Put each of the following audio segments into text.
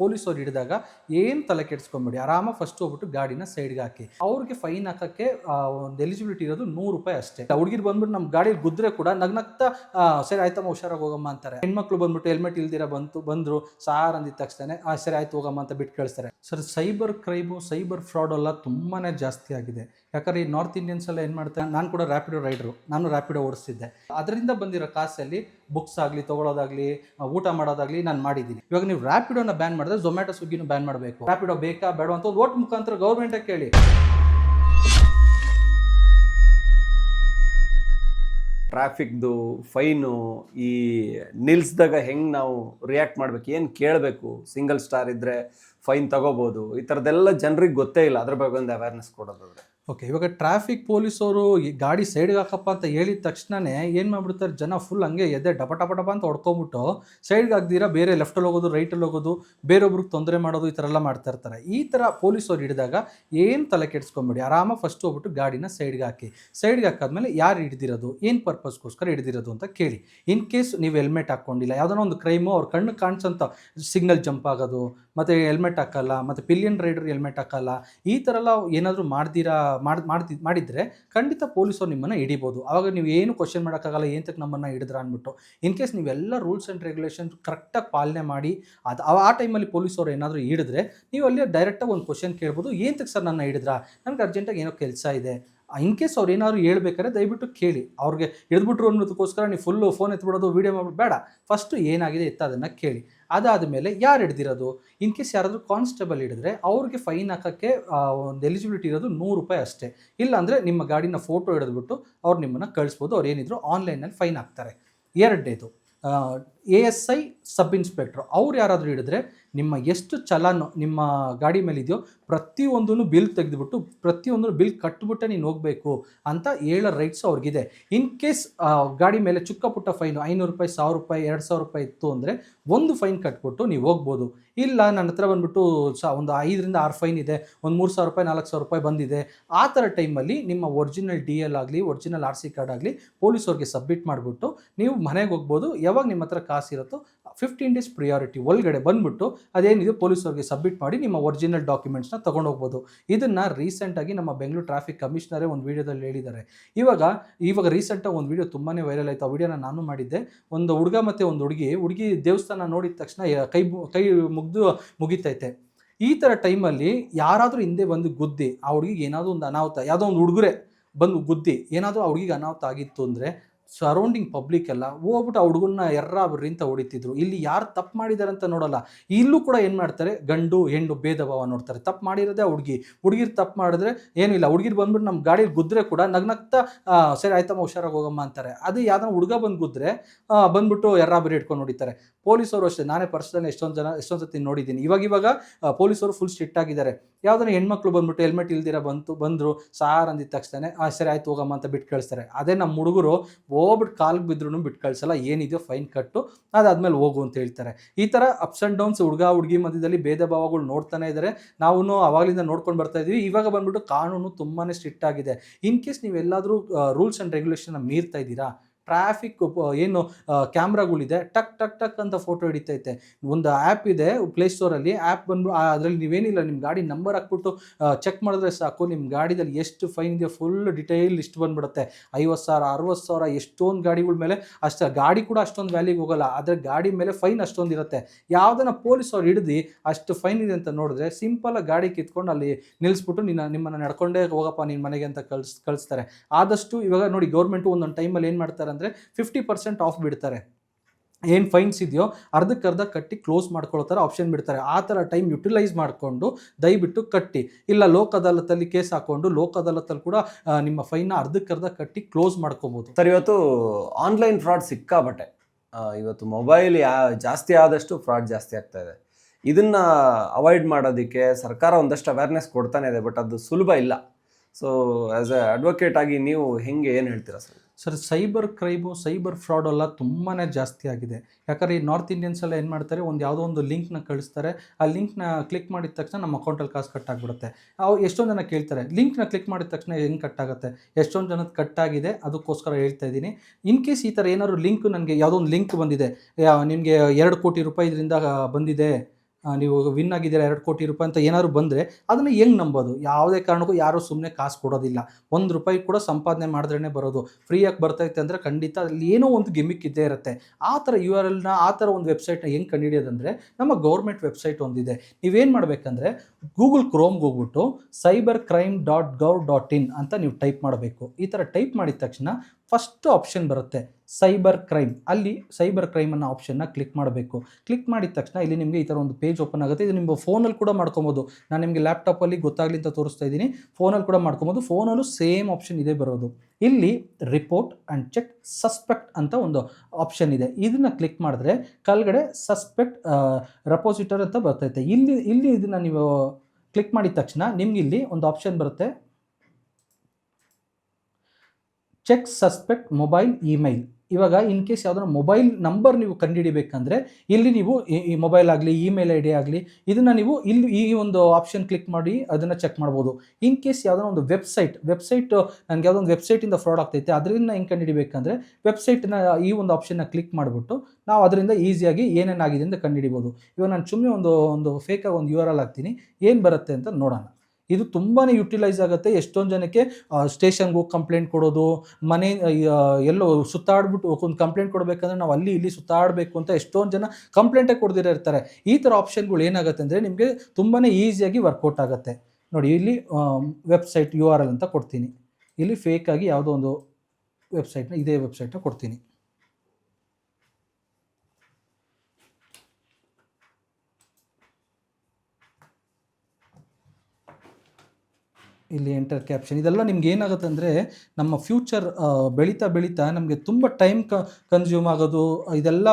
ಪೊಲೀಸವ್ರು ಹಿಡಿದಾಗ ಏನು ತಲೆ ಕೆಡಿಸ್ಕೊಂಬೇಡಿ, ಆರಾಮ ಫಸ್ಟ್ ಹೋಗ್ಬಿಟ್ಟು ಗಾಡಿನ ಸೈಡ್ಗೆ ಹಾಕಿ. ಅವ್ರಿಗೆ ಫೈನ್ ಹಾಕಕ್ಕೆ ಒಂದು ಎಲಿಜಿಬಿಲಿಟಿ ಇರೋದು ನೂರು ರೂಪಾಯಿ ಅಷ್ಟೇ. ಹುಡುಗಿರು ಬಂದ್ಬಿಟ್ಟು ನಮ್ಮ ಗಾಡಿ ಗುದ್ರೆ ಕೂಡ ನಗ್ನಗ್ತಾ ಸರಿ ಆಯ್ತಮ್ಮ ಹುಷಾರಾಗಿ ಹೋಗಮ್ಮ ಅಂತಾರೆ. ಹೆಣ್ಮಕ್ಳು ಬಂದ್ಬಿಟ್ಟು ಹೆಲ್ಮೆಟ್ ಇಲ್ದಿರ ಬಂತು, ಬಂದ್ರು, ಸಾರ್ ಅಂದಿದ ತಕ್ಷಣ ಆ, ಸರಿ ಆಯ್ತು ಹೋಗಮ್ಮ ಅಂತ ಬಿಟ್ಟು ಕಳಿಸ್ತಾರೆ. Sir, cyber crime, cyber fraud ಎಲ್ಲ ತುಂಬಾನೇ ಜಾಸ್ತಿ ಆಗಿದೆ. ಯಾಕಂದ್ರೆ ಈ ನಾರ್ತ್ ಇಂಡಿಯನ್ಸ್ ಎಲ್ಲ ಏನು ಮಾಡ್ತಾರೆ, ನಾನು ಕೂಡ ರ್ಯಾಪಿಡೋ ರೈಡರು ನಾನು ರ್ಯಾಪಿಡೋ ಓಡಿಸ್ತಿದ್ದೆ. ಅದರಿಂದ ಬಂದಿರೋ ಕಾಸಲ್ಲಿ ಬುಕ್ಸ್ ಆಗಲಿ, ತೊಗೊಳೋದಾಗಲಿ, ಊಟ ಮಾಡೋದಾಗ್ಲಿ ನಾನು ಮಾಡಿದ್ದೀನಿ. ಇವಾಗ ನೀವು ರ್ಯಾಪಿಡೋನ ಬ್ಯಾನ್ ಮಾಡಿದ್ರೆ ಝೊಮ್ಯಾಟೊ ಸ್ವಿಗ್ಗಿನೂ ಬ್ಯಾನ್ ಮಾಡಬೇಕು. ರ್ಯಾಪಿಡೋ ಬೇಕಾ ಬೇಡ ಅಂತ ಓಟ್ ಮುಖಾಂತರ ಗೌರ್ಮೆಂಟಾಗಿ ಕೇಳಿ. ಟ್ರಾಫಿಕ್ದು ಫೈನು ಈ ನಿಲ್ಸ್ದಾಗ ಹೆಂಗೆ ನಾವು ರಿಯಾಕ್ಟ್ ಮಾಡ್ಬೇಕು, ಏನು ಕೇಳಬೇಕು? ಸಿಂಗಲ್ ಸ್ಟಾರ್ ಇದ್ದರೆ ಫೈನ್ ತಗೋಬೋದು. ಈ ಥರದ್ದೆಲ್ಲ ಜನರಿಗೆ ಗೊತ್ತೇ ಇಲ್ಲ. ಅದ್ರ ಬಗ್ಗೆ ಒಂದು ಅವೇರ್ನೆಸ್ ಕೊಡೋದಾದ್ರೆ. ಓಕೆ ಇವಾಗ ಟ್ರಾಫಿಕ್ ಪೊಲೀಸವರು ಗಾಡಿ ಸೈಡ್ಗೆ ಹಾಕಪ್ಪ ಅಂತ ಹೇಳಿದ ತಕ್ಷಣನೇ ಏನು ಮಾಡಿಬಿಡ್ತಾರೆ? ಜನ ಫುಲ್ ಹಂಗೆ ಎದೆ ಡಪ ಟಪ ಟಪ ಅಂತ ಹೊಡ್ಕೊಂಬಿಟ್ಟು ಸೈಡ್ಗೆ ಹಾಕ್ದಿರಾ ಬೇರೆ ಲೆಫ್ಟಲ್ಲಿ ಹೋಗೋದು ರೈಟಲ್ಲಿ ಹೋಗೋದು, ಬೇರೊಬ್ರಿಗೆ ತೊಂದರೆ ಮಾಡೋದು ಈ ಥರ ಎಲ್ಲ ಮಾಡ್ತಾ ಇರ್ತಾರೆ. ಈ ಥರ ಪೊಲೀಸವ್ರು ಹಿಡಿದಾಗ ಏನು ತಲೆ ಕೆಡಿಸ್ಕೊಂಬೇಡಿ? ಆರಾಮಾಗಿ ಫಸ್ಟ್ ಹೋಗ್ಬಿಟ್ಟು ಗಾಡಿನ ಸೈಡ್ಗೆ ಹಾಕಿ. ಸೈಡ್ಗೆ ಹಾಕಾದ್ಮೇಲೆ ಯಾರು ಹಿಡ್ದಿರೋದು? ಏನು ಪರ್ಪಸ್ಗೋಸ್ಕರ ಹಿಡ್ದಿರೋದು ಅಂತ ಕೇಳಿ. ಇನ್ ಕೇಸ್ ನೀವು ಹೆಲ್ಮೆಟ್ ಹಾಕ್ಕೊಂಡಿಲ್ಲ ಯಾವುದೋ ಒಂದು ಕ್ರೈಮು ಅವ್ರ ಕಣ್ಣು ಕಾಣಿಸೋಂಥ ಸಿಗ್ನಲ್ ಜಂಪ್ ಆಗೋದು ಮತ್ತು ಹೆಲ್ಮೆಟ್ ಹಾಕಲ್ಲ, ಮತ್ತು ಪಿಲಿಯನ್ ರೈಡರ್ ಹೆಲ್ಮೆಟ್ ಹಾಕಲ್ಲ, ಈ ಥರ ಎಲ್ಲ ಏನಾದರೂ ಮಾಡ್ದಿರಾ ಮಾಡಿ, ಮಾಡ್ತಿ, ಮಾಡಿದರೆ ಖಂಡಿತ ಪೊಲೀಸರು ನಿಮ್ಮನ್ನು ಹಿಡಿಬೋದು. ಆವಾಗ ನೀವು ಏನು ಕ್ವಶನ್ ಮಾಡೋಕ್ಕಾಗಲ್ಲ ಏನಕ್ಕೆ ನಮ್ಮನ್ನು ಹಿಡಿದ್ರ ಅಂದ್ಬಿಟ್ಟು. ಇನ್ ಕೇಸ್ ನೀವೆಲ್ಲ ರೂಲ್ಸ್ ಆ್ಯಂಡ್ ರೆಗ್ಯುಲೇಷನ್ ಕರೆಕ್ಟಾಗಿ ಪಾಲನೆ ಮಾಡಿ, ಅದು ಆ- ಟೈಮಲ್ಲಿ ಪೊಲೀಸರು ಏನಾದರೂ ಹಿಡಿದ್ರೆ, ನೀವು ಅಲ್ಲಿ ಡೈರೆಕ್ಟಾಗಿ ಒಂದು ಕ್ವಶನ್ ಕೇಳ್ಬೋದು ಏನಕ್ಕೆ ಸರ್ ನನ್ನ ಹಿಡಿದ್ರಾ? ನನಗೆ ಅರ್ಜೆಂಟಾಗಿ ಏನೋ ಕೆಲಸ ಇದೆ. ಇನ್ ಕೇಸ್ ಅವ್ರು ಏನಾದರೂ ಹೇಳ್ಬೇಕಾದ್ರೆ ದಯವಿಟ್ಟು ಕೇಳಿ. ಅವ್ರಿಗೆ ಹಿಡಿದ್ಬಿಟ್ರು ಅನ್ನೋದಕ್ಕೋಸ್ಕರ ನೀವು ಫುಲ್ಲು ಫೋನ್ ಎತ್ಬಿಡೋದು ವೀಡಿಯೋ ಮಾಡ್ಬಿಟ್ಟು ಬೇಡ. ಫಸ್ಟು ಏನಾಗಿದೆ ಎತ್ತ ಅದನ್ನು ಕೇಳಿ. ಅದಾದ ಮೇಲೆ ಯಾರು ಹಿಡ್ದಿರೋದು? ಇನ್ ಕೇಸ್ ಯಾರಾದರೂ ಕಾನ್ಸ್ಟೇಬಲ್ ಹಿಡಿದ್ರೆ ಅವ್ರಿಗೆ ಫೈನ್ ಹಾಕೋಕ್ಕೆ ಒಂದು ಎಲಿಜಿಬಿಲಿಟಿ ಇರೋದು ನೂರು ರೂಪಾಯಿ ಅಷ್ಟೇ. ಇಲ್ಲಾಂದರೆ ನಿಮ್ಮ ಗಾಡಿನ ಫೋಟೋ ಹಿಡಿದ್ಬಿಟ್ಟು ಅವ್ರು ನಿಮ್ಮನ್ನು ಕಳಿಸ್ಬೋದು. ಅವ್ರು ಏನಿದ್ರು ಆನ್ಲೈನಲ್ಲಿ ಫೈನ್ ಹಾಕ್ತಾರೆ. ಎರಡನೇದು A S I sub inspector ಅವ್ರು ಯಾರಾದರೂ ಹಿಡಿದ್ರೆ ನಿಮ್ಮ ಎಷ್ಟು ಚಲನ್, ನಿಮ್ಮ ಗಾಡಿ ಮೇಲಿದೆಯೋ ಪ್ರತಿಯೊಂದನ್ನು ಬಿಲ್ ತೆಗೆದುಬಿಟ್ಟು ಪ್ರತಿಯೊಂದನ್ನು ಬಿಲ್ ಕಟ್ಬಿಟ್ಟೆ ನೀನು ಹೋಗಬೇಕು ಅಂತ ಹೇಳೋ ರೈಟ್ಸ್ ಅವ್ರಿಗಿದೆ. ಇನ್ ಕೇಸ್ ಗಾಡಿ ಮೇಲೆ ಚಿಕ್ಕ ಪುಟ್ಟ ಫೈನು ಐನೂರು ರೂಪಾಯಿ, ಸಾವಿರ ರೂಪಾಯಿ, ಎರಡು ಸಾವಿರ ರೂಪಾಯಿ ಇತ್ತು ಅಂದರೆ ಒಂದು ಫೈನ್ ಕಟ್ಬಿಟ್ಟು ನೀವು ಹೋಗ್ಬೋದು. ಇಲ್ಲ, ನನ್ನ ಹತ್ರ ಬಂದ್ಬಿಟ್ಟು ಸ, ಒಂದು ಐದರಿಂದ ಆರು ಫೈನ್ ಇದೆ, ಒಂದು ಮೂರು ಸಾವಿರ ರೂಪಾಯಿ, ನಾಲ್ಕು ಸಾವಿರ ರೂಪಾಯಿ ಬಂದಿದೆ. ಆ ಥರ ಟೈಮಲ್ಲಿ ನಿಮ್ಮ ಒರಿಜಿನಲ್ ಡಿ ಎಲ್ ಆಗಲಿ ಒರಿಜಿನಲ್ ಆರ್ ಸಿ ಕಾರ್ಡ್ ಆಗಲಿ ಪೊಲೀಸವ್ರಿಗೆ ಸಬ್ಮಿಟ್ ಮಾಡಿಬಿಟ್ಟು ನೀವು ಮನೆಗೆ ಹೋಗ್ಬೋದು. ಯಾವಾಗ ನಿಮ್ಮ ಹತ್ರ ಕಾಸಿರುತ್ತೋ ಫಿಫ್ಟೀನ್ ಡೇಸ್ ಪ್ರಿಯಾರಿಟಿ ಒಳಗಡೆ ಬಂದುಬಿಟ್ಟು ಅದೇನಿದೆ ಪೊಲೀಸವ್ರಿಗೆ ಸಬ್ಮಿಟ್ ಮಾಡಿ ನಿಮ್ಮ ಒರಿಜಿನಲ್ ಡಾಕ್ಯುಮೆಂಟ್ಸ್ನ ತೊಗೊಂಡು ಹೋಗ್ಬೋದು ಇದನ್ನು ರೀಸೆಂಟಾಗಿ ನಮ್ಮ ಬೆಂಗಳೂರು ಟ್ರಾಫಿಕ್ ಕಮಿಷನರೇ ಒಂದು ವೀಡಿಯೋದಲ್ಲಿ ಹೇಳಿದ್ದಾರೆ. ಇವಾಗ ಇವಾಗ ರೀಸೆಂಟಾಗಿ ಒಂದು ವೀಡಿಯೋ ತುಂಬಾ ವೈರಲ್ ಆಯಿತು. ಆ ವಿಡಿಯೋನ ನಾನು ಮಾಡಿದ್ದೆ. ಒಂದು ಹುಡುಗ ಮತ್ತು ಒಂದು ಹುಡುಗಿ ಹುಡುಗಿ ದೇವಸ್ಥಾನ ನೋಡಿದ ತಕ್ಷಣ ಕೈ ಕೈ ಮುಗ್ದು ಮುಗಿತೈತೆ. ಈ ಥರ ಟೈಮಲ್ಲಿ ಯಾರಾದರೂ ಹಿಂದೆ ಬಂದು ಗುದ್ದಿ, ಆ ಹುಡುಗಿಗೆ ಏನಾದರೂ ಒಂದು ಅನಾಹುತ, ಯಾವುದೋ ಒಂದು ಹುಡುಗರೆ ಬಂದು ಗುದ್ದಿ, ಏನಾದರೂ ಆ ಹುಡುಗಿಗೆ ಅನಾಹುತ ಆಗಿತ್ತು ಅಂದರೆ ಸರೌಂಡಿಂಗ್ ಪಬ್ಲಿಕ್ ಎಲ್ಲ ಹೋಗ್ಬಿಟ್ಟು ಆ ಹುಡುಗನ್ನ ಎರ್ರ ಅಂತ ಹೊಡಿತಿದ್ರು. ಇಲ್ಲಿ ಯಾರು ತಪ್ಪು ಮಾಡಿದ್ದಾರೆ ಅಂತ ನೋಡಲ್ಲ. ಇಲ್ಲೂ ಕೂಡ ಏನು ಮಾಡ್ತಾರೆ? ಗಂಡು, ಹೆಣ್ಣು, ಭೇದ ಭಾವ ನೋಡ್ತಾರೆ. ತಪ್ಪು ಮಾಡಿರೋದೇ ಹುಡುಗಿ. ಹುಡುಗಿರು ತಪ್ಪು ಮಾಡಿದ್ರೆ ಏನಿಲ್ಲ ಹುಡುಗಿರು ಬಂದ್ಬಿಟ್ಟು ನಮ್ಮ ಗಾಡಿ ಗುದ್ರೆ ಕೂಡ ನಗ್ನಗ್ತಾ ಸರಿ ಆಯ್ತಮ್ಮ, ಹುಷಾರಾಗಿ ಹೋಗಮ್ಮ ಅಂತಾರೆ. ಅದು ಯಾವ್ದಾನ ಹುಡುಗ ಬಂದು ಗುದ್ರೆ ಬಂದ್ಬಿಟ್ಟು ಎರ್ರ ಬರಿ ಇಟ್ಕೊಂಡು ಹೊಡಿತಾರೆ. ಪೊಲೀಸರು ಅಷ್ಟೇ. ನಾನೇ ಪರ್ಸನಲ್ ಎಷ್ಟೊಂದು ಜನ, ಎಷ್ಟೊಂದು ಸತಿ ನೋಡಿದ್ದೀನಿ. ಇವಾಗ ಇವಾಗ ಪೊಲೀಸರು ಫುಲ್ ಸ್ಟ್ರಿಕ್ಟ್ ಆಗಿದ್ದಾರೆ. ಯಾವ್ದಾನ ಹೆಣ್ಮಕ್ಳು ಬಂದ್ಬಿಟ್ಟು ಹೆಲ್ಮೆಟ್ ಇಲ್ದಿರ ಬಂತು, ಬಂದರು, ಸಾರ್ ಅಂದಿದ ತಕ್ಷಣ ಆ, ಸರಿ ಆಯ್ತು ಹೋಗಮ್ಮ ಅಂತ ಬಿಟ್ಟು ಕಳಿಸ್ತಾರೆ. ಅದೇ ನಮ್ಮ ಹುಡುಗರು ಹೋಗ್ಬಿಟ್ಟು ಕಾಲಿಗೆ ಬಿದ್ರೂ ಬಿಟ್ಟು ಕಳಿಸಲ್ಲ ಏನಿದೆಯೋ ಫೈನ್ ಕಟ್ಟು ಅದಾದ್ಮೇಲೆ ಹೋಗು ಅಂತ ಹೇಳ್ತಾರೆ. ಈ ಥರ ಅಪ್ಸ್ ಆ್ಯಂಡ್ ಡೌನ್ಸ್ ಹುಡುಗ ಹುಡುಗಿ ಮಧ್ಯದಲ್ಲಿ ಭೇದ ಭಾವಗಳು ನೋಡ್ತಾನೆ ಇದ್ದಾರೆ ನಾವು ಅವಾಗಲಿಂದ ನೋಡ್ಕೊಂಡು ಬರ್ತಾ ಇದ್ದೀವಿ ಇವಾಗ ಬಂದ್ಬಿಟ್ಟು ಕಾನೂನು ತುಂಬಾ ಸ್ಟ್ರಿಕ್ಟ್ ಆಗಿದೆ. ಇನ್ ಕೇಸ್ ನೀವೆಲ್ಲಾದರೂ ರೂಲ್ಸ್ ಆ್ಯಂಡ್ ರೆಗ್ಯುಲೇಷನ್ನ ಮೀರ್ತಾ ಇದ್ದೀರಾ? ಟ್ರಾಫಿಕ್ ಏನು ಕ್ಯಾಮ್ರಾಗಳಿದೆ, ಟಕ್ ಟಕ್ ಟಕ್ ಅಂತ ಫೋಟೋ ಹಿಡಿತೈತೆ. ಒಂದು ಆ್ಯಪ್ ಇದೆ ಪ್ಲೇ ಸ್ಟೋರಲ್ಲಿ ಆ್ಯಪ್ ಬಂದು ಅದರಲ್ಲಿ ನೀವೇನಿಲ್ಲ ನಿಮ್ಮ ಗಾಡಿ ನಂಬರ್ ಹಾಕ್ಬಿಟ್ಟು ಚೆಕ್ ಮಾಡಿದ್ರೆ ಸಾಕು ನಿಮ್ಮ ಗಾಡಿದಲ್ಲಿ ಎಷ್ಟು ಫೈನ್ ಇದೆ ಫುಲ್ ಡಿಟೇಲ್ ಲಿಸ್ಟ್ ಬಂದ್ಬಿಡುತ್ತೆ. ಐವತ್ತು ಸಾವಿರ, ಅರವತ್ತು ಸಾವಿರ, ಎಷ್ಟೊಂದು ಗಾಡಿಗಳ ಮೇಲೆ ಅಷ್ಟು, ಗಾಡಿ ಕೂಡ ಅಷ್ಟೊಂದು ವ್ಯಾಲಿಗೆ ಹೋಗಲ್ಲ, ಆದರೆ ಗಾಡಿ ಮೇಲೆ ಫೈನ್ ಅಷ್ಟೊಂದು ಇರುತ್ತೆ. ಯಾವುದನ್ನ ಪೊಲೀಸ್ ಅವ್ರು ಹಿಡಿದು ಅಷ್ಟು ಫೈನ್ ಇದೆ ಅಂತ ನೋಡಿದ್ರೆ, ಸಿಂಪಲ್ ಗಾಡಿ ಕಿತ್ಕೊಂಡು ಅಲ್ಲಿ ನಿಲ್ಲಿಸ್ಬಿಟ್ಟು ನಿನ್ನ, ನಿಮ್ಮನ್ನು ನಡ್ಕೊಂಡೇ ಹೋಗಪ್ಪ ನಿನ್ನ ಮನೆಗೆ ಅಂತ ಕಳ್ಸ್, ಕಳಿಸ್ತಾರೆ. ಆದಷ್ಟು ಇವಾಗ ನೋಡಿ ಗೌರ್ಮೆಂಟು ಒಂದೊಂದು ಟೈಮಲ್ಲಿ ಏನು ಮಾಡ್ತಾರೆ ಅಂದರೆ ಫಿಫ್ಟಿ ಪರ್ಸೆಂಟ್ ಆಫ್ ಬಿಡ್ತಾರೆ. ಏನು ಫೈನ್ಸ್ ಇದೆಯೋ ಅರ್ಧಕ್ಕರ್ಧ ಕಟ್ಟಿ ಕ್ಲೋಸ್ ಮಾಡ್ಕೊಳ್ಳೋ ಆಪ್ಷನ್ ಬಿಡ್ತಾರೆ. ಆ ಥರ ಟೈಮ್ ಯುಟಿಲೈಸ್ ಮಾಡಿಕೊಂಡು ದಯವಿಟ್ಟು ಕಟ್ಟಿ. ಇಲ್ಲ ಲೋಕ್ ಅದಾಲತಲ್ಲಿ ಕೇಸ್ ಹಾಕೊಂಡು ಲೋಕ್ ಅದಾಲತಲ್ಲಿ ಕೂಡ ನಿಮ್ಮ ಫೈನ್ನ ಅರ್ಧಕ್ಕರ್ಧ ಕಟ್ಟಿ ಕ್ಲೋಸ್ ಮಾಡ್ಕೊಬೋದು. ಸರ್, ಇವತ್ತು ಆನ್ಲೈನ್ ಫ್ರಾಡ್ ಸಿಕ್ಕಾಬಟ್ಟೆ ಇವತ್ತು ಮೊಬೈಲ್ ಯಾ, ಜಾಸ್ತಿ ಆದಷ್ಟು ಫ್ರಾಡ್ ಜಾಸ್ತಿ ಆಗ್ತಾ ಇದೆ. ಇದನ್ನು ಅವಾಯ್ಡ್ ಮಾಡೋದಕ್ಕೆ ಸರ್ಕಾರ ಒಂದಷ್ಟು ಅವೇರ್ನೆಸ್ ಕೊಡ್ತಾನೆ ಇದೆ ಬಟ್ ಅದು ಸುಲಭ ಇಲ್ಲ. ಸೊ ಆ್ಯಸ್ ಅ ಅಡ್ವೊಕೇಟ್ ಆಗಿ ನೀವು ಹೆಂಗೆ ಏನು ಹೇಳ್ತೀರಾ sir? Sir, cyber crime, cyber fraud ಎಲ್ಲ ತುಂಬಾ ಜಾಸ್ತಿ ಆಗಿದೆ. ಯಾಕಂದರೆ ಈ ನಾರ್ತ್ ಇಂಡಿಯನ್ಸ್ ಎಲ್ಲ ಏನು ಮಾಡ್ತಾರೆ, ಒಂದು ಯಾವುದೋ ಒಂದು ಲಿಂಕ್ನ ಕಳಿಸ್ತಾರೆ. ಆ ಲಿಂಕ್ನ ಕ್ಲಿಕ್ ಮಾಡಿದ ತಕ್ಷಣ ನಮ್ಮ ಅಕೌಂಟಲ್ಲಿ ಕಾಸು ಕಟ್ ಆಗಿಬಿಡುತ್ತೆ. ಅವು ಎಷ್ಟೊಂದು ಜನ ಕೇಳ್ತಾರೆ, ಲಿಂಕ್ನ ಕ್ಲಿಕ್ ಮಾಡಿದ ತಕ್ಷಣ ಹೆಂಗೆ ಕಟ್ ಆಗುತ್ತೆ? ಎಷ್ಟೊಂದು ಜನದ ಕಟ್ ಆಗಿದೆ, ಅದಕ್ಕೋಸ್ಕರ ಹೇಳ್ತಾ ಇದ್ದೀನಿ. ಇನ್ ಕೇಸ್ ಈ ಥರ ಏನಾದ್ರು ಲಿಂಕ್ ನನಗೆ ಯಾವುದೋ ಒಂದು ಲಿಂಕ್ ಬಂದಿದೆ ನಿಮಗೆ ಎರಡು ಕೋಟಿ ರೂಪಾಯಿ ಇದರಿಂದ ಬಂದಿದೆ ನೀವು ವಿನ್ ಆಗಿದ್ದೀರಾ ಎರಡು ಕೋಟಿ ರೂಪಾಯಿ ಅಂತ ಏನಾದ್ರು ಬಂದರೆ ಅದನ್ನು ಹೆಂಗೆ ನಂಬೋದು? ಯಾವುದೇ ಕಾರಣಕ್ಕೂ ಯಾರೂ ಸುಮ್ಮನೆ ಕಾಸು ಕೊಡೋದಿಲ್ಲ. ಒಂದು ರೂಪಾಯಿ ಕೂಡ ಸಂಪಾದನೆ ಮಾಡಿದ್ರೇ ಬರೋದು. ಫ್ರೀಯಾಗಿ ಬರ್ತೈತೆ ಅಂದರೆ ಖಂಡಿತ ಅಲ್ಲಿ ಏನೋ ಒಂದು ಗಿಮಿಕ್ ಇದ್ದೇ ಇರುತ್ತೆ. ಆ ಥರ ಯು ಆರ್ ಎಲ್ನ ಆ ಥರ ಒಂದು ವೆಬ್ಸೈಟ್ನ ಹೆಂಗೆ ಕಂಡುಹಿಡಿಯೋದಂದರೆ ನಮ್ಮ ಗೌರ್ಮೆಂಟ್ ವೆಬ್ಸೈಟ್ ಒಂದಿದೆ. ನೀವೇನು ಮಾಡಬೇಕಂದ್ರೆ ಗೂಗಲ್ ಕ್ರೋಮ್ಗೆ ಹೋಗ್ಬಿಟ್ಟು cyber crime dot gov dot in ಅಂತ ನೀವು ಟೈಪ್ ಮಾಡಬೇಕು. ಈ ಥರ ಟೈಪ್ ಮಾಡಿದ ತಕ್ಷಣ ಫಸ್ಟ್ ಆಪ್ಷನ್ ಬರುತ್ತೆ ಸೈಬರ್ ಕ್ರೈಮ್ ಅಲ್ಲಿ ಸೈಬರ್ ಕ್ರೈಮ್ ಅನ್ನೋ ಆಪ್ಷನ್ನ ಕ್ಲಿಕ್ ಮಾಡಬೇಕು. ಕ್ಲಿಕ್ ಮಾಡಿದ ತಕ್ಷಣ ಇಲ್ಲಿ ನಿಮಗೆ ಈ ಥರ ಒಂದು ಪೇಜ್ ಓಪನ್ ಆಗುತ್ತೆ. ಇದು ನಿಮ್ಮ ಫೋನಲ್ಲಿ ಕೂಡ ಮಾಡ್ಕೊಬೋದು. ನಾನು ನಿಮಗೆ ಲ್ಯಾಪ್ಟಾಪಲ್ಲಿ ಗೊತ್ತಾಗಲಿ ಅಂತ ತೋರಿಸ್ತಾ ಇದ್ದೀನಿ. ಫೋನಲ್ಲಿ ಕೂಡ ಮಾಡ್ಕೊಬೋದು. ಫೋನಲ್ಲೂ ಸೇಮ್ ಆಪ್ಷನ್ ಇದೆ ಬರೋದು. ಇಲ್ಲಿ ರಿಪೋರ್ಟ್ ಆ್ಯಂಡ್ ಚೆಕ್ ಸಸ್ಪೆಕ್ಟ್ ಅಂತ ಒಂದು ಆಪ್ಷನ್ ಇದೆ. ಇದನ್ನು ಕ್ಲಿಕ್ ಮಾಡಿದ್ರೆ ಕೆಳಗಡೆ ಸಸ್ಪೆಕ್ಟ್ ರೆಪೋಸಿಟರ್ ಅಂತ ಬರ್ತೈತೆ. ಇಲ್ಲಿ ಇಲ್ಲಿ ಇದನ್ನು ನೀವು ಕ್ಲಿಕ್ ಮಾಡಿದ ತಕ್ಷಣ ನಿಮ್ಗೆ ಇಲ್ಲಿ ಒಂದು ಆಪ್ಷನ್ ಬರುತ್ತೆ. Check, suspect, mobile, email. ಇವಾಗ ಇನ್ ಕೇಸ್ ಯಾವ್ದಾರ ಮೊಬೈಲ್ ನಂಬರ್ ನೀವು ಕಂಡುಹಿಡಿಬೇಕಂದ್ರೆ ಇಲ್ಲಿ ನೀವು ಈ- ಮೊಬೈಲ್ ಆಗಲಿ, ಇಮೇಲ್ ಐ ಡಿ ಆಗಲಿ, ಇದನ್ನು ನೀವು ಇಲ್ಲಿ ಈ ಒಂದು ಆಪ್ಷನ್ ಕ್ಲಿಕ್ ಮಾಡಿ ಅದನ್ನು ಚೆಕ್ ಮಾಡ್ಬೋದು. ಇನ್ ಕೇಸ್ ಯಾವ್ದಾರ ಒಂದು ವೆಬ್ಸೈಟ್ ವೆಬ್ಸೈಟ್ ನನಗೆ ಯಾವುದೋ ಒಂದು ವೆಬ್ಸೈಟಿಂದ ಫ್ರಾಡ್ ಆಗ್ತೈತೆ, ಅದರಿಂದ ಹೆಂಗೆ ಕಂಡುಹಿಡಿಬೇಕಂದ್ರೆ ವೆಬ್ಸೈಟ್ನ ಈ ಒಂದು ಆಪ್ಷನ್ನ ಕ್ಲಿಕ್ ಮಾಡಿಬಿಟ್ಟು ನಾವು ಅದರಿಂದ ಈಸಿಯಾಗಿ ಏನೇನಾಗಿದೆ ಅಂತ ಕಂಡುಹಿಡಿಬೋದು. ಇವಾಗ ನಾನು ಸುಮ್ಮನೆ ಒಂದು ಒಂದು ಫೇಕಾಗಿ ಒಂದು ಯು ಆರ್ ಎಲ್ ಹಾಕ್ತೀನಿ, ಏನು ಬರುತ್ತೆ ಅಂತ ನೋಡೋಣ. ಇದು ತುಂಬಾ ಯುಟಿಲೈಸ್ ಆಗುತ್ತೆ. ಎಷ್ಟೊಂದು ಜನಕ್ಕೆ ಸ್ಟೇಷನ್ಗೆ ಹೋಗಿ ಕಂಪ್ಲೇಂಟ್ ಕೊಡೋದು, ಮನೆ ಎಲ್ಲೋ ಸುತ್ತಾಡ್ಬಿಟ್ಟು ಒಂದು ಕಂಪ್ಲೇಂಟ್ ಕೊಡಬೇಕಂದ್ರೆ ನಾವು ಅಲ್ಲಿ ಇಲ್ಲಿ ಸುತ್ತಾಡಬೇಕು ಅಂತ ಎಷ್ಟೊಂದು ಜನ ಕಂಪ್ಲೇಂಟೇ ಕೊಡ್ದಿರೋ ಇರ್ತಾರೆ. ಈ ಥರ ಆಪ್ಷನ್ಗಳು ಏನಾಗುತ್ತೆ ಅಂದರೆ ನಿಮಗೆ ತುಂಬಾ ಈಸಿಯಾಗಿ ವರ್ಕೌಟ್ ಆಗುತ್ತೆ. ನೋಡಿ, ಇಲ್ಲಿ ವೆಬ್ಸೈಟ್ ಯು ಆರ್ ಎಲ್ ಅಂತ ಕೊಡ್ತೀನಿ. ಇಲ್ಲಿ ಫೇಕಾಗಿ ಯಾವುದೋ ಒಂದು ವೆಬ್ಸೈಟ್ನ ಇದೇ ವೆಬ್ಸೈಟ್ನ ಕೊಡ್ತೀನಿ. ಇಲ್ಲಿ ಎಂಟರ್ ಕ್ಯಾಪ್ಷನ್ ಇದೆಲ್ಲ ನಿಮ್ಗೆ ಏನಾಗುತ್ತೆ ಅಂದರೆ ನಮ್ಮ ಫ್ಯೂಚರ್ ಬೆಳೀತಾ ಬೆಳೀತಾ ನಮಗೆ ತುಂಬ ಟೈಮ್ ಕ ಕನ್ಸ್ಯೂಮ್ ಆಗೋದು ಇದೆಲ್ಲ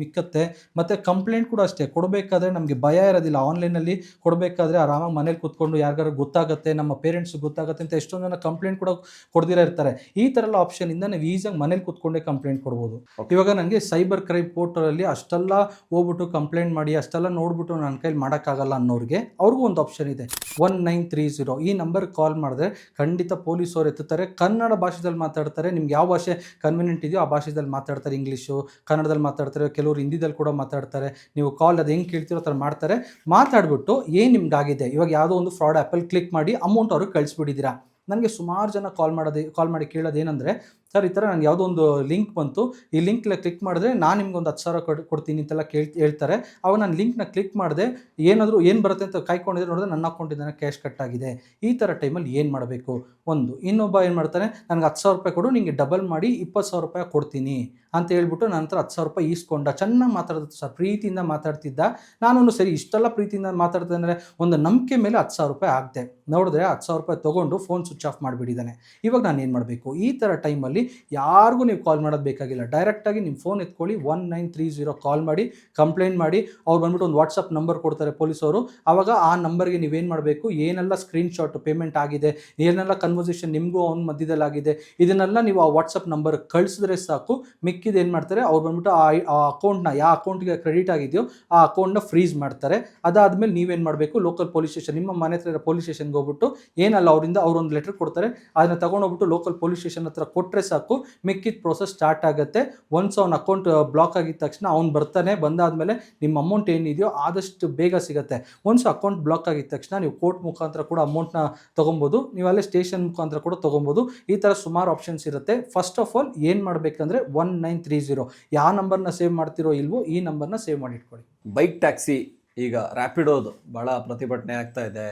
ಮಿಕ್ಕತ್ತೆ. ಮತ್ತು ಕಂಪ್ಲೇಂಟ್ ಕೂಡ ಅಷ್ಟೇ. ಕೊಡಬೇಕಾದ್ರೆ ನಮಗೆ ಭಯ ಇರೋದಿಲ್ಲ. ಆನ್ಲೈನಲ್ಲಿ ಕೊಡಬೇಕಾದ್ರೆ ಆರಾಮಾಗಿ ಮನೇಲಿ ಕೂತ್ಕೊಂಡು ಯಾರಿಗಾರು ಗೊತ್ತಾಗುತ್ತೆ ನಮ್ಮ ಪೇರೆಂಟ್ಸ್ ಗೊತ್ತಾಗುತ್ತೆ ಅಂತ ಎಷ್ಟೊಂದು ಜನ ಕಂಪ್ಲೇಂಟ್ ಕೂಡ ಕೊಡ್ದಿರ ಇರ್ತಾರೆ. ಈ ಥರ ಎಲ್ಲ ಆಪ್ಷನಿಂದ ನಾವು ಈಸಿಯಾಗಿ ಮನೇಲಿ ಕೂತ್ಕೊಂಡೇ ಕಂಪ್ಲೇಂಟ್ ಕೊಡ್ಬೋದು. ಇವಾಗ ನನಗೆ ಸೈಬರ್ ಕ್ರೈಮ್ ಪೋರ್ಟಲಲ್ಲಿ ಅಷ್ಟೆಲ್ಲ ಹೋಗ್ಬಿಟ್ಟು ಕಂಪ್ಲೇಂಟ್ ಮಾಡಿ ಅಷ್ಟೆಲ್ಲ ನೋಡ್ಬಿಟ್ಟು ನನ್ನ ಕೈಲಿ ಮಾಡೋಕ್ಕಾಗಲ್ಲ ಅನ್ನೋರಿಗೆ ಅವ್ರಿಗೂ ಒಂದು ಆಪ್ಷನ್ ಇದೆ. ಒನ್ ನೈನ್ ತ್ರೀ ಜೀರೋ ಈ ನಂಬರ್ ಕಾಲ್ ಮಾಡಿದ್ರೆ ಖಂಡಿತ ಪೊಲೀಸವ್ರು ಎತ್ತುತ್ತಾರೆ. ಕನ್ನಡ ಭಾಷೆದಲ್ಲಿ ಮಾತಾಡ್ತಾರೆ. ನಿಮ್ಗೆ ಯಾವ ಭಾಷೆ ಕನ್ವಿನೆಂಟ್ ಇದೆಯೋ ಆ ಭಾಷೆದಲ್ಲಿ ಮಾತಾಡ್ತಾರೆ ಇಂಗ್ಲೀಷು ಕನ್ನಡದಲ್ಲಿ ಮಾತಾಡ್ತಾರೆ, ಕೆಲವರು ಹಿಂದಿದಲ್ಲಿ ಕೂಡ ಮಾತಾಡ್ತಾರೆ. ನೀವು ಕಾಲ್ ಅದು ಹೆಂಗೆ ಕೇಳ್ತಿರೋ ಥರ ಮಾಡ್ತಾರೆ. ಮಾತಾಡ್ಬಿಟ್ಟು ಏನು ನಿಮ್ಗಾಗಿದೆ ಇವಾಗ ಯಾವುದೋ ಒಂದು ಫ್ರಾಡ್ ಆ್ಯಪಲ್ಲಿ ಕ್ಲಿಕ್ ಮಾಡಿ ಅಮೌಂಟ್ ಅವ್ರಿಗೆ ಕಳಿಸ್ಬಿಟ್ಟಿದ್ದೀರಾ? ನನಗೆ ಸುಮಾರು ಜನ ಕಾಲ್ ಮಾಡೋದು ಕಾಲ್ ಮಾಡಿ ಕೇಳೋದೇನೆಂದರೆ ಸರ್, ಈ ಥರ ನನಗೆ ಯಾವುದೋ ಒಂದು ಲಿಂಕ್ ಬಂತು. ಈ ಲಿಂಕ್ನ ಕ್ಲಿಕ್ ಮಾಡಿದ್ರೆ ನಾನು ನಿಮ್ಗೆ ಒಂದು ಹತ್ತು ಸಾವಿರ ಕೊಡ್, ಕೊಡ್ತೀನಿ ಅಂತೆಲ್ಲ ಕೇಳ್, ಹೇಳ್ತಾರೆ. ಅವಾಗ ನಾನು ಲಿಂಕ್ನ ಕ್ಲಿಕ್ ಮಾಡಿದೆ. ಏನಾದರೂ ಏನು ಬರುತ್ತೆ ಅಂತ ಕಾಯ್ಕೊಂಡಿದ್ರೆ ನೋಡಿದ್ರೆ ನನ್ನ ಅಕೌಂಟಿಂದ ಕ್ಯಾಶ್ ಕಟ್ ಆಗಿದೆ. ಈ ಥರ ಟೈಮಲ್ಲಿ ಏನು ಮಾಡಬೇಕು? ಒಂದು, ಇನ್ನೊಬ್ಬ ಏನು ಮಾಡ್ತಾನೆ? ನನಗೆ ಹತ್ತು ಸಾವಿರ ರೂಪಾಯಿ ಕೊಡು ನಿಮಗೆ ಡಬಲ್ ಮಾಡಿ ಇಪ್ಪತ್ತು ಸಾವಿರ ರೂಪಾಯಿ ಕೊಡ್ತೀನಿ. ಅಂತ ಹೇಳ್ಬಿಟ್ಟು ಹತ್ರ ಹತ್ತು ಸಾವಿರ ರೂಪಾಯಿ ಈಸ್ಕೊಂಡ. ಚೆನ್ನಾಗಿ ಮಾತಾಡ್ತಿದ್ದ ಸರ್, ಪ್ರೀತಿಯಿಂದ ಮಾತಾಡ್ತಿದ್ದ. ನಾನು ಸರಿ ಇಷ್ಟೆಲ್ಲ ಪ್ರೀತಿಯಿಂದ ಮಾತಾಡ್ತಾ ಅಂದರೆ ಒಂದು ನಂಬಿಕೆ ಮೇಲೆ ಹತ್ತು ಸಾವಿರ ರೂಪಾಯಿ ಆಗ್ದೆ. ನೋಡಿದ್ರೆ ಹತ್ತು ಸಾವಿರ ರೂಪಾಯಿ ತೊಗೊಂಡು ಫೋನ್ ಸ್ವಿಚ್ ಆಫ್ ಮಾಡಿಬಿಟ್ಟಿದ್ದಾನೆ. ಇವಾಗ ನಾನು ಏನು ಮಾಡಬೇಕು? ಈ ಥರ ಟೈಮಲ್ಲಿ ಯಾರಿಗೂ ನೀವು ಕಾಲ್ ಮಾಡೋದು ಬೇಕಾಗಿಲ್ಲ. ಡೈರೆಕ್ಟಾಗಿ ನಿಮ್ಮ phone ಎತ್ಕೊಳ್ಳಿ one nine three zero call ಮಾಡಿ ಕಂಪ್ಲೇಂಟ್ ಮಾಡಿ. ಅವ್ರು ಬಂದ್ಬಿಟ್ಟು ಒಂದು ವಾಟ್ಸಪ್ ನಂಬರ್ ಕೊಡ್ತಾರೆ ಪೊಲೀಸವರು. ಆವಾಗ ಆ ನಂಬರ್ಗೆ ನೀವೇನು ಮಾಡಬೇಕು? ಏನೆಲ್ಲ ಸ್ಕ್ರೀನ್ಶಾಟ್ ಪೇಮೆಂಟ್ ಆಗಿದೆ? ಏನೆಲ್ಲ ಕನ್ವರ್ಸೇಷನ್ ನಿಮಗೂ ಅವ್ನ ಮಧ್ಯದಲ್ಲಾಗಿದೆ? ಇದನ್ನೆಲ್ಲ ನೀವು ಆ ವಾಟ್ಸಪ್ ನಂಬರ್ ಕಳಿಸಿದ್ರೆ ಸಾಕು. ಮಿಕ್ಕಿದ ಏನು ಮಾಡ್ತಾರೆ? ಅವ್ರು ಬಂದ್ಬಿಟ್ಟು ಆ ಅಕೌಂಟ್ನ ಯಾವ ಅಕೌಂಟ್ಗೆ ಕ್ರೆಡಿಟ್ ಆಗಿದೆಯೋ, ಆ ಅಕೌಂಟ್ನ ಫ್ರೀಸ್ ಮಾಡ್ತಾರೆ. ಅದಾದಮೇಲೆ ನೀವೇನು ಮಾಡಬೇಕು? ಲೋಕಲ್ ಪೊಲೀಸ್ ಸ್ಟೇಷನ್ ನಿಮ್ಮ ಮನೆ ಹತ್ರ ಇರೋ ಪೊಲೀಸ್ ಸ್ಟೇಷನ್ಗೆ ಹೋಗ್ಬಿಟ್ಟು ಏನಲ್ಲ ಅವರಿಂದ ಅವ್ರೊಂದು ಲೆಟರ್ ಕೊಡ್ತಾರೆ, ಅದನ್ನ ತಗೊಂಡೋಗ್ಬಿಟ್ಟು ಲೋಕಲ್ ಪೊಲೀಸ್ ಸ್ಟೇಷನ್ ಹತ್ರ ಕೊಟ್ಟರೆ ಸಾಕು. ಮಿಕ್ಕಿದ ಪ್ರೋಸೆಸ್ ಸ್ಟಾರ್ಟ್ ಆಗುತ್ತೆ. ಒನ್ಸ್ ಅವ್ನ ಅಕೌಂಟ್ ಬ್ಲಾಕ್ ಆಗಿದ ತಕ್ಷಣ ಅವ್ನು ಬರ್ತಾನೆ. ಬಂದಾದಮೇಲೆ ನಿಮ್ಮ ಅಮೌಂಟ್ ಏನಿದೆಯೋ ಆದಷ್ಟು ಬೇಗ ಸಿಗುತ್ತೆ. ಒನ್ಸ್ ಅಕೌಂಟ್ ಬ್ಲಾಕ್ ಆಗಿದ ತಕ್ಷಣ ನೀವು ಕೋರ್ಟ್ ಮುಖಾಂತರ ಕೂಡ ಅಮೌಂಟ್ನ ತೊಗೊಬೋದು. ನೀವು ಅಲ್ಲೇ ಸ್ಟೇಷನ್ ಮುಖಾಂತರ ಕೂಡ ತೊಗೊಬೋದು. ಈ ಥರ ಸುಮಾರು ಆಪ್ಷನ್ಸ್ ಇರುತ್ತೆ. ಫಸ್ಟ್ ಆಫ್ ಆಲ್ ಏನು ಮಾಡಬೇಕಂದ್ರೆ ಒನ್ ನೈನ್ ತ್ರೀ ಜೀರೋ ಯಾವ ನಂಬರ್ನ ಸೇವ್ ಮಾಡ್ತಿರೋ ಇಲ್ವೋ ಈ ನಂಬರ್ನ ಸೇವ್ ಮಾಡಿ ಇಟ್ಕೊಳ್ಳಿ ಬೈಕ್ ಟ್ಯಾಕ್ಸಿ ಈಗ ರ್ಯಾಪಿಡೋದು ಭಾಳ ಪ್ರತಿಭಟನೆ ಆಗ್ತಾ ಇದೆ.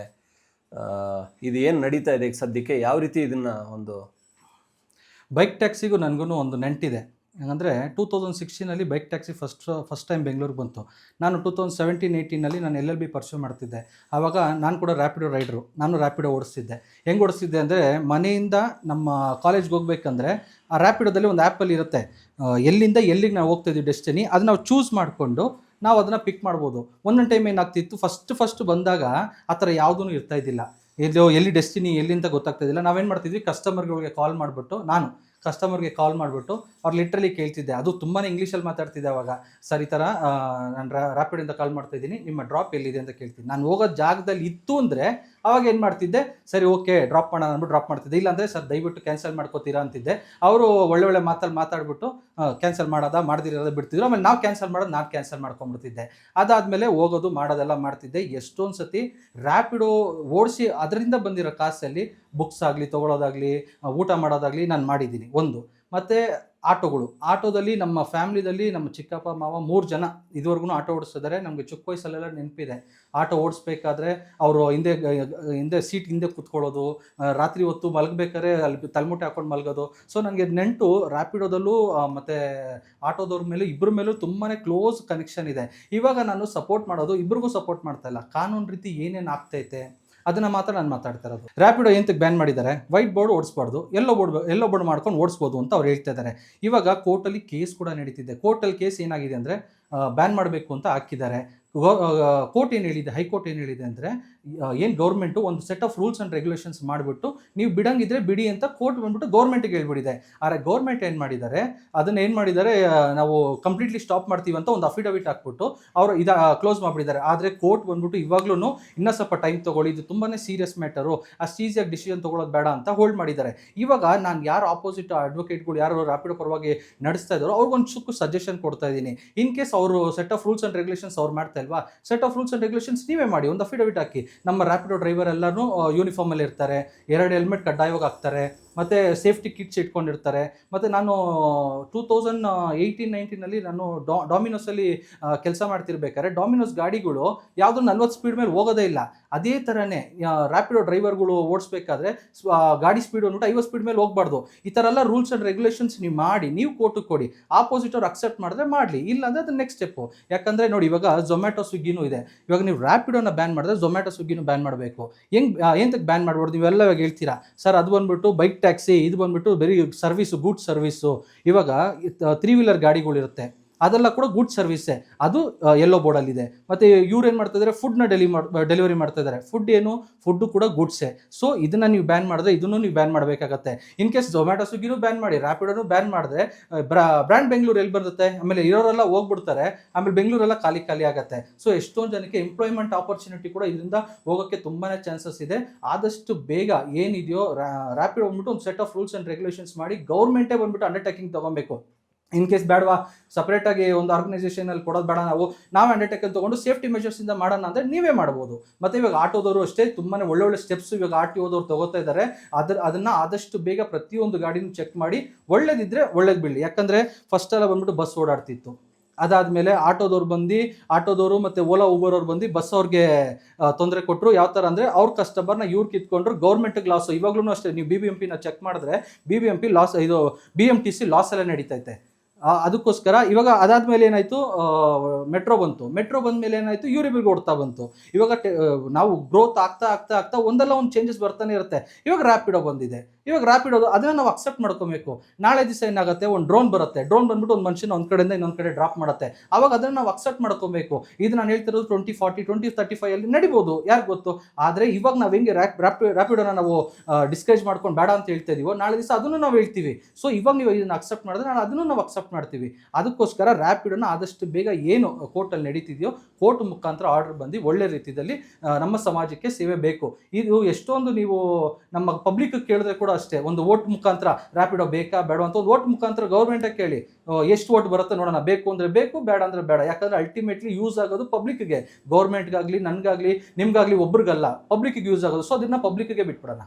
ಇದು ಏನು ನಡೀತಾ ಇದೆ ಈಗ ಸದ್ಯಕ್ಕೆ? ಯಾವ ರೀತಿ ಇದನ್ನು ಒಂದು ಬೈಕ್ ಟ್ಯಾಕ್ಸಿಗೂ ನನಗೂ ಒಂದು ನೆಂಟಿದೆ. ಅಂದರೆ two thousand ಸಿಕ್ಸ್ಟೀನಲ್ಲಿ bike taxi first first time ಬೆಂಗಳೂರಿಗೆ ಬಂತು. ನಾನು ಟೂ ತೌಸಂಡ್ ಸೆವೆಂಟೀನ್ ಏಯ್ಟೀನಲ್ಲಿ ನಾನು ಎಲ್ ಎಲ್ ಬಿ ಪರ್ಸ್ಯೂ ಮಾಡ್ತಿದ್ದೆ. ಆವಾಗ ನಾನು ಕೂಡ ರ್ಯಾಪಿಡೋ ರೈಡ್ರು ನಾನು ರ್ಯಾಪಿಡೋ ಓಡಿಸ್ತಿದ್ದೆ. ಹೆಂಗೆ ಓಡಿಸ್ತಿದ್ದೆ ಅಂದರೆ ಮನೆಯಿಂದ ನಮ್ಮ ಕಾಲೇಜ್ಗೆ ಹೋಗ್ಬೇಕಂದ್ರೆ ಆ ರ್ಯಾಪಿಡೋದಲ್ಲಿ ಒಂದು ಆ್ಯಪಲ್ಲಿ ಇರುತ್ತೆ. ಎಲ್ಲಿಂದ ಎಲ್ಲಿಗೆ ನಾವು ಹೋಗ್ತಾಯಿದ್ವಿ ಡೆಸ್ಟಿನಿ ಅದು ನಾವು ಚೂಸ್ ಮಾಡಿಕೊಂಡು ನಾವು ಅದನ್ನು ಪಿಕ್ ಮಾಡ್ಬೋದು. ಒಂದೊಂದು ಟೈಮ್ ಏನಾಗ್ತಿತ್ತು ಫಸ್ಟ್ ಫಸ್ಟ್ ಬಂದಾಗ ಆ ಥರ ಯಾವುದೂ ಇರ್ತಾ ಇದ್ದಿಲ್ಲ. ಎಲ್ಲೋ ಎಲ್ಲಿ ಡೆಸ್ಟಿನಿ ಎಲ್ಲಿ ಗೊತ್ತಾಗ್ತಾ ಇದ್ದಿಲ್ಲ. ನಾವೇನು ಮಾಡ್ತಿದ್ವಿ? ಕಸ್ಟಮರ್ಗಳಿಗೆ ಕಾಲ್ ಮಾಡಿಬಿಟ್ಟು, ನಾನು ಕಸ್ಟಮರ್ಗೆ ಕಾಲ್ ಮಾಡಿಬಿಟ್ಟು ಅವ್ರು ಲಿಟ್ರಲಿ ಕೇಳ್ತಿದ್ದೆ. ಅದು ತುಂಬಾ ಇಂಗ್ಲೀಷಲ್ಲಿ ಮಾತಾಡ್ತಿದ್ದೆ ಅವಾಗ. ಸರ್, ಈ ಥರ ನಾನು ರ್ಯಾಪಿಡಿಂದ ಕಾಲ್ ಮಾಡ್ತಾ ಇದ್ದೀನಿ. ನಿಮ್ಮ ಡ್ರಾಪ್ ಎಲ್ಲಿದೆ ಅಂತ ಕೇಳ್ತೀನಿ. ನಾನು ಹೋಗೋ ಜಾಗದಲ್ಲಿ ಇತ್ತು ಅಂದರೆ ಅವಾಗ ಏನು ಮಾಡ್ತಿದ್ದೆ, ಸರಿ, ಓಕೆ ಡ್ರಾಪ್ ಮಾಡೋಣ ಅಂದ್ಬಿಟ್ಟು ಡ್ರಾಪ್ ಮಾಡ್ತಿದ್ದೆ. ಇಲ್ಲಾಂದರೆ, ಸರ್, ದಯವಿಟ್ಟು ಕ್ಯಾನ್ಸಲ್ ಮಾಡ್ಕೋತೀರಾ? ಅಂತಿದ್ದೆ. ಅವರು ಒಳ್ಳೆ ಒಳ್ಳೆ ಮಾತಲ್ಲಿ ಮಾತಾಡ್ಬಿಟ್ಟು ಕ್ಯಾನ್ಸಲ್ ಮಾಡೋದ? ಮಾಡ್ದಿರೋದ? ಬಿಡ್ತಿದ್ರು. ಆಮೇಲೆ ನಾವು ಕ್ಯಾನ್ಸಲ್ ಮಾಡೋದು ನಾನು ಕ್ಯಾನ್ಸಲ್ ಮಾಡ್ಕೊಂಡ್ಬಿಡ್ತಿದ್ದೆ. ಅದಾದಮೇಲೆ ಹೋಗೋದು, ಮಾಡೋದೆಲ್ಲ ಮಾಡ್ತಿದ್ದೆ. ಎಷ್ಟೊಂದು ಸತಿ ರ್ಯಾಪಿಡೋ ಓಡಿಸಿ ಅದರಿಂದ ಬಂದಿರೋ ಕಾಸಲ್ಲಿ ಬುಕ್ಸ್ ಆಗಲಿ, ತೊಗೊಳೋದಾಗಲಿ ಊಟ ಮಾಡೋದಾಗಲಿ ನಾನು ಮಾಡಿದ್ದೀನಿ. ಒಂದು ಮತ್ತು ಆಟೋಗಳು. ಆಟೋದಲ್ಲಿ ನಮ್ಮ ಫ್ಯಾಮ್ಲಿದಲ್ಲಿ ನಮ್ಮ ಚಿಕ್ಕಪ್ಪ, ಮಾವ ಮೂರು ಜನ ಇದುವರೆಗೂ ಆಟೋ ಓಡಿಸ್ತಿದ್ದಾರೆ. ನಮಗೆ ಚಿಕ್ಕ ವಯಸ್ಸಲ್ಲೆಲ್ಲ ನೆನಪಿದೆ. ಆಟೋ ಓಡಿಸ್ಬೇಕಾದ್ರೆ ಅವರು ಹಿಂದೆ ಹಿಂದೆ ಸೀಟ್ ಹಿಂದೆ ಕುತ್ಕೊಳ್ಳೋದು ರಾತ್ರಿ ಹೊತ್ತು ಮಲಗಬೇಕಾದ್ರೆ ಅಲ್ಲಿ ತಲೆಮುಟ್ಟೆ ಹಾಕೊಂಡು ಮಲಗೋದು. ಸೊ ನನಗೆ ನೆಂಟು ರ್ಯಾಪಿಡೋದಲ್ಲೂ ಮತ್ತು ಆಟೋದವ್ರ ಮೇಲೆ ಇಬ್ಬರ ಮೇಲೂ ತುಂಬಾ ಕ್ಲೋಸ್ ಕನೆಕ್ಷನ್ ಇದೆ. ಇವಾಗ ನಾನು ಸಪೋರ್ಟ್ ಮಾಡೋದು ಇಬ್ರಿಗೂ ಸಪೋರ್ಟ್ ಮಾಡ್ತಾ ಇಲ್ಲ. ಕಾನೂನು ರೀತಿ ಏನೇನು ಆಗ್ತೈತೆ? ಅದನ್ನ ಮಾತ್ರ ನಾನು ಮಾತಾಡ್ತಾ ಇರೋದು. ರ್ಯಾಪಿಡೋ ಎಂತಕ್ಕೆ ಬ್ಯಾನ್ ಮಾಡಿದ್ದಾರೆ? ವೈಟ್ ಬೋರ್ಡ್ ಓಡಿಸ್ಬಾರ್ದು. ಎಲ್ಲೋ ಬೋರ್ಡ್ ಎಲ್ಲೋ ಬೋರ್ಡ್ ಮಾಡ್ಕೊಂಡು ಓಡಿಸ್ಬೋದು ಅಂತ ಅವ್ರು ಹೇಳ್ತಾ ಇದ್ದಾರೆ. ಇವಾಗ ಕೋರ್ಟಲ್ಲಿ ಕೇಸ್ ಕೂಡ ನಡೀತಿದೆ. ಕೋರ್ಟಲ್ಲಿ ಕೇಸ್ ಏನಾಗಿದೆ ಅಂದರೆ ಬ್ಯಾನ್ ಮಾಡಬೇಕು ಅಂತ ಹಾಕಿದ್ದಾರೆ. ಕೋರ್ಟ್ ಏನು ಹೇಳಿದೆ? ಹೈಕೋರ್ಟ್ ಏನು ಹೇಳಿದೆ ಅಂದರೆ ಏನು ಗೌರ್ಮೆಂಟು ಒಂದು set of rules and regulations ಮಾಡಿಬಿಟ್ಟು ನೀವು ಬಿಡಂಗಿದ್ರೆ ಬಿಡಿ ಅಂತ ಕೋರ್ಟ್ ಬಂದ್ಬಿಟ್ಟು ಗೌರ್ಮೆಂಟ್ಗೆ ಹೇಳ್ಬಿಟ್ಟಿದೆ ಆದರೆ ಗೌರ್ಮೆಂಟ್ ಏನು ಮಾಡಿದ್ದಾರೆ? ಅದನ್ನ ಏನು ಮಾಡಿದ್ದಾರೆ? ನಾವು ಕಂಪ್ಲೀಟ್ಲಿ ಸ್ಟಾಪ್ ಮಾಡ್ತೀವಿ ಅಂತ ಒಂದು ಅಫಿಡವಿಟ್ ಹಾಕ್ಬಿಟ್ಟು ಅವರು ಇದು ಕ್ಲೋಸ್ ಮಾಡಿಬಿಟ್ಟಿದ್ದಾರೆ. ಆದರೆ ಕೋರ್ಟ್ ಬಂದ್ಬಿಟ್ಟು ಇವಾಗ್ಲೂ ಇನ್ನೂ ಸ್ವಲ್ಪ ಟೈಮ್ ತೊಗೊಳ್ಳಿ, ಇದು ತುಂಬಾ ಸೀರಿಯಸ್ ಮ್ಯಾಟರು ಅಷ್ಟು ಈಸಿಯಾಗಿ ಡಿಸಿಷನ್ ತೊಗೊಳೋದು ಬೇಡ ಅಂತ ಹೋಲ್ಡ್ ಮಾಡಿದ್ದಾರೆ. ಇವಾಗ ನಾನು ಯಾರು ಆಪೋಸಿಟ್ ಅಡ್ವೊಕೇಟ್ಗಳು ಯಾರು ರ್ಯಾಪಿಡ್ ಪರವಾಗಿ ನಡೆಸ್ತಾ ಇದ್ದಾರೋ ಅವ್ರಿಗೊಂದು ಸುಕ್ಕು ಸಜೆಷನ್ ಕೊಡ್ತಾ ಇದ್ದೀನಿ. ಇನ್ ಕೇಸ್ ಅವರು set of rules and regulations ಅವ್ರು ಮಾಡ್ತಾ ಇಲ್ವಾ? Set of rules and regulations ನೀವೇ ಮಾಡಿ, ಒಂದು ಅಫಿಡವಿಟ್ ಹಾಕಿ. ನಮ್ಮ ರ್ಯಾಪಿಡೋ ಡ್ರೈವರ್ ಎಲ್ಲರೂ ಯೂನಿಫಾರ್ಮಲ್ಲಿ ಇರ್ತಾರೆ ಎರಡು ಹೆಲ್ಮೆಟ್ ಕಡ್ಡಾಯವಾಗಿ ಹಾಕ್ತಾರೆ. ಮತ್ತು ಸೇಫ್ಟಿ ಕಿಟ್ಸ್ ಇಟ್ಕೊಂಡಿರ್ತಾರೆ. ಮತ್ತು ನಾನು ಟೂ ತೌಸಂಡ್ ಏಯ್ಟೀನ್ ನೈನ್ಟೀನಲ್ಲಿ ನಾನು ಡಾ ಡಾಮಿನೋಸಲ್ಲಿ ಕೆಲಸ ಮಾಡ್ತಿರ್ಬೇಕಾದ್ರೆ ಡಾಮಿನೋಸ್ ಗಾಡಿಗಳು ಯಾವುದೂ ನಲ್ವತ್ತು ಸ್ಪೀಡ್ ಮೇಲೆ ಹೋಗೋದೇ ಇಲ್ಲ. ಅದೇ ಥರನೇ ರ್ಯಾಪಿಡೋ ಡ್ರೈವರ್ಗಳು ಓಡಿಸ್ಬೇಕಾದ್ರೆ ಗಾಡಿ ಸ್ಪೀಡ್ ಅಂದ್ಬಿಟ್ಟು ಐವತ್ತು ಸ್ಪೀಡ್ ಮೇಲೆ ಹೋಗ್ಬಾರ್ದು. ಈ ಥರ ಎಲ್ಲ ರೂಲ್ಸ್ ಆ್ಯಂಡ್ ರೆಗ್ಯುಲೇಷನ್ಸ್ ನೀವು ಮಾಡಿ, ನೀವು ಕೋರ್ಟಿಗೆ ಕೊಡಿ. ಆಪೋಸಿಟ್ ಅವ್ರು ಅಕ್ಸೆಪ್ಟ್ ಮಾಡಿದ್ರೆ ಮಾಡಲಿ. ಇಲ್ಲ ಅಂದರೆ ಅದು ನೆಕ್ಸ್ಟ್ ಸ್ಟೆಪ್ಪು ಯಾಕಂದರೆ ನೋಡಿ ಇವಾಗ ಝೊಮ್ಯಾಟೊ ಸ್ವಿಗ್ಗಿನೂ ಇದೆ. ಇವಾಗ ನೀವು ರ್ಯಾಪಿಡೋನ ಬ್ಯಾನ್ ಮಾಡಿದ್ರೆ ಝೊಮ್ಯಾಟೊ ಸ್ವಿಗ್ಗಿನೂ ಬ್ಯಾನ್ ಮಾಡಬೇಕು. ಹೆಂಗೆ ಎಂತಕ್ಕೆ ಬ್ಯಾನ್ ಮಾಡ್ಬಾರ್ದು? ನೀವೆಲ್ಲ ಇವಾಗ ಹೇಳ್ತೀರಾ. ಸರ್, ಅದು ಬಂದ್ಬಿಟ್ಟು ಬೈಕ್ ಟ್ಯಾಕ್ಸಿ ಇದು ಬಂದ್ಬಿಟ್ಟು ಬರೀ ಸರ್ವಿಸು ಗೂಡ್ ಸರ್ವಿಸು ಇವಾಗ ತ್ರೀ ವೀಲರ್ ಗಾಡಿಗಳಿರುತ್ತೆ. ಅದೆಲ್ಲ ಕೂಡ ಗುಡ್ ಸರ್ವಿಸ್ಸೇ ಅದು ಎಲ್ಲೋ ಬೋರ್ಡಲ್ಲಿದೆ ಮತ್ತು ಇವ್ರು ಏನು ಮಾಡ್ತಾ ಇದ್ದಾರೆ ಫುಡ್ನ ಡೆಲಿ ಡೆಲಿವರಿ ಮಾಡ್ತಾ ಇದ್ದಾರೆ ಫುಡ್ ಏನು? ಫುಡ್ಡು ಕೂಡ ಗುಡ್ಸೇ ಸೊ ಇದನ್ನು ನೀವು ಬ್ಯಾನ್ ಮಾಡಿದ್ರೆ ಇದನ್ನು ನೀವು ಬ್ಯಾನ್ ಮಾಡಬೇಕಾಗತ್ತೆ. ಇನ್ ಕೇಸ್ ಝೊಮ್ಯಾಟೊ ಸ್ವಿಗ್ಗಿನೂ ಬ್ಯಾನ್ ಮಾಡಿ ರ್ಯಾಪಿಡೋನು ಬ್ಯಾನ್ ಮಾಡಿದ್ರೆ ಬ್ರ್ಯಾಂಡ್ ಬೆಂಗಳೂರು ಎಲ್ಲಿ ಬರುತ್ತೆ ಆಮೇಲೆ ಇರೋರೆಲ್ಲ ಹೋಗ್ಬಿಡ್ತಾರೆ. ಆಮೇಲೆ ಬೆಂಗಳೂರೆಲ್ಲ ಖಾಲಿ ಖಾಲಿ ಆಗುತ್ತೆ. ಸೊ ಎಷ್ಟೊಂದು ಜನಕ್ಕೆ ಎಂಪ್ಲಾಯ್ಮೆಂಟ್ ಆಪರ್ಚುನಿಟಿ ಕೂಡ ಇದರಿಂದ ಹೋಗೋಕ್ಕೆ ತುಂಬಾ ಚಾನ್ಸಸ್ ಇದೆ. ಆದಷ್ಟು ಬೇಗ ಏನಿದೆಯೋ ರ್ಯಾಪಿಡ್ ಬಂದ್ಬಿಟ್ಟು ಒಂದು set of rules and regulations ಮಾಡಿ ಗೌರ್ಮೆಂಟೇ ಬಂದ್ಬಿಟ್ಟು ಅಂಡರ್ಟೇಕಿಂಗ್ ತೊಗೊಬೇಕು. ಇನ್ ಕೇಸ್ ಬೇಡವಾ ಸಪ್ರೇಟಾಗಿ ಒಂದು ಆರ್ಗನೈಸೇಷನಲ್ಲಿ ಕೊಡೋದು ಬೇಡ ನಾವು ನಾವು ಅಂಡರ್ಟೇಕನ್ ತೊಗೊಂಡು ಸೇಫ್ಟಿ ಮೆಷರ್ಸಿಂದ ಮಾಡೋಣ ಅಂದರೆ ನೀವೇ ಮಾಡ್ಬೋದು. ಮತ್ತು ಇವಾಗ ಆಟೋದವರು ಅಷ್ಟೇ ತುಂಬಾ ಒಳ್ಳೊಳ್ಳೆ ಸ್ಟೆಪ್ಸ್ ಇವಾಗ ಆರ್ ಟಿ ಓದವ್ರು ತಗೋತಾ ಇದ್ದಾರೆ ಅದ್ರ, ಅದನ್ನು ಆದಷ್ಟು ಬೇಗ ಪ್ರತಿಯೊಂದು ಗಾಡಿನೂ ಚೆಕ್ ಮಾಡಿ, ಒಳ್ಳೇದಿದ್ರೆ ಒಳ್ಳೇದು ಬಿಡಲಿ. ಯಾಕಂದರೆ ಫಸ್ಟ್ ಎಲ್ಲ ಬಂದ್ಬಿಟ್ಟು ಬಸ್ ಓಡಾಡ್ತಿತ್ತು. ಅದಾದಮೇಲೆ ಆಟೋದವ್ರು ಬಂದು, ಆಟೋದವರು ಮತ್ತು ಓಲಾ ಊಬರ್ ಅವ್ರು ಬಂದು ಬಸ್ ಅವ್ರಿಗೆ ತೊಂದರೆ ಕೊಟ್ಟರು ಯಾವ ಥರ ಅಂದರೆ ಅವ್ರ ಕಸ್ಟಮರ್ನ ಇವ್ರು ಕಿತ್ಕೊಂಡ್ರು ಗೌರ್ಮೆಂಟ್ಗೆ ಲಾಸು ಇವಾಗ್ಲೂ ಅಷ್ಟೇ, ನೀವು ಬಿ ಬಿ ಎಂ ಪಿನ ಚೆಕ್ ಮಾಡಿದ್ರೆ B B M P loss ಇದು B M T C loss ಎಲ್ಲ ನಡೀತೈತೆ. ಅದಕ್ಕೋಸ್ಕರ ಇವಾಗ ಅದಾದ್ಮೇಲೆ ಏನಾಯಿತು? ಮೆಟ್ರೋ ಬಂತು. ಮೆಟ್ರೋ ಬಂದ ಮೇಲೆ ಏನಾಯಿತು? ಯೂರಿಬಿಗೆ ಓಡ್ತಾ ಬಂತು. ಇವಾಗ ನಾವು ಗ್ರೋತ್ ಆಗ್ತಾ ಆಗ್ತಾ ಆಗ್ತಾ ಒಂದಲ್ಲ ಒಂದು ಚೇಂಜಸ್ ಬರ್ತಾನೆ ಇರುತ್ತೆ. ಇವಾಗ ರ್ಯಾಪಿಡೋ ಬಂದಿದೆ. ಇವಾಗ ರ್ಯಾಪಿಡೋ ಅದನ್ನ ನಾವು ಅಕ್ಸೆಪ್ಟ್ ಮಾಡ್ಕೋಬೇಕು. ನಾಳೆ ದಿವಸ ಏನಾಗುತ್ತೆ? ಒಂದು ಡ್ರೋನ್ ಬರುತ್ತೆ. ಡ್ರೋನ್ ಬಂದ್ಬಿಟ್ಟು ಒಂದು ಮನುಷ್ಯನ ಒಂದು ಕಡೆಯಿಂದ ಇನ್ನೊಂದು ಕಡೆ ಡ್ರಾಪ್ ಮಾಡುತ್ತೆ. ಅವಾಗ ಅದನ್ನ ನಾವು ಅಕ್ಸೆಪ್ಟ್ ಮಾಡ್ಕೊಬೇಕು. ಇದು ನಾನು ಹೇಳ್ತಿರೋದು twenty forty twenty thirty five ಅಲ್ಲಿ ನಡಿಬೋದು. ಯಾರು ಗೊತ್ತು? ಆದರೆ ಇವಾಗ ನಾವು ಹೆಂಗೆ ರ್ಯಾಪ್ ರ್ಯಾಪಿಡೋನ ನಾವು ಡಿಸ್ಕರೇಜ್ ಮಾಡ್ಕೊಂಡು ಬೇಡ ಅಂತ ಹೇಳ್ತಾ ಇದೀವೋ, ನಾಳೆ ದಿವಸ ಅದನ್ನು ನಾವು ಹೇಳ್ತೀವಿ. ಸೊ ಇವಾಗ ನೀವು ಇದನ್ನ ಅಕ್ಸೆಪ್ಟ್ ಮಾಡಿದ್ರೆ ನಾನು ಅದನ್ನು ನಾವು ಅಕ್ಸೆಪ್ಟ್ ಮಾಡ್ತೀವಿ. ಅದಕ್ಕೋಸ್ಕರ ರ್ಯಾಪಿಡೋನ ಆದಷ್ಟು ಬೇಗ ಏನು ಕೋರ್ಟಲ್ಲಿ ನಡೀತಿದೆಯೋ ಕೋರ್ಟ್ ಮುಖಾಂತರ ಆರ್ಡರ್ ಬಂದು ಒಳ್ಳೆ ರೀತಿಯಲ್ಲಿ ನಮ್ಮ ಸಮಾಜಕ್ಕೆ ಸೇವೆ ಬೇಕು. ಇದು ಎಷ್ಟೊಂದು ನೀವು ನಮ್ಮ ಪಬ್ಲಿಕ್ ಕೇಳಿದ್ರೆ ಕೂಡ ಅಷ್ಟೇ. ಒಂದು ಓಟ್ ಮುಖಾಂತರ ರ್ಯಾಪಿಡೋ ಬೇಕಾ ಬೇಡ ಅಂತ ಒಂದು ಓಟ್ ಮುಖಾಂತರ ಗೌರ್ಮೆಂಟ್ ಕೇಳಿ ಎಷ್ಟು ಓಟ್ ಬರುತ್ತೆ ನೋಡೋಣ. ಬೇಕು ಅಂದರೆ ಬೇಕು, ಬೇಡ ಅಂದರೆ ಬೇಡ. ಯಾಕಂದ್ರೆ ಅಲ್ಟಿಮೇಟ್ಲಿ ಯೂಸ್ ಆಗೋದು ಪಬ್ಲಿಕ್ಗೆ ಗೌರ್ಮೆಂಟ್ಗಾಗಲಿ ನನಗಾಗಲಿ, ನಿಮ್ಗಾಗ್ಲಿ ಒಬ್ರಿಗಲ್ಲ. ಪಬ್ಲಿಕ್ಗೆ ಯೂಸ್ ಆಗೋದು. ಸೊ ಅದನ್ನ ಪಬ್ಲಿಕ್ಗೆ ಬಿಟ್ಬಿಡೋಣ.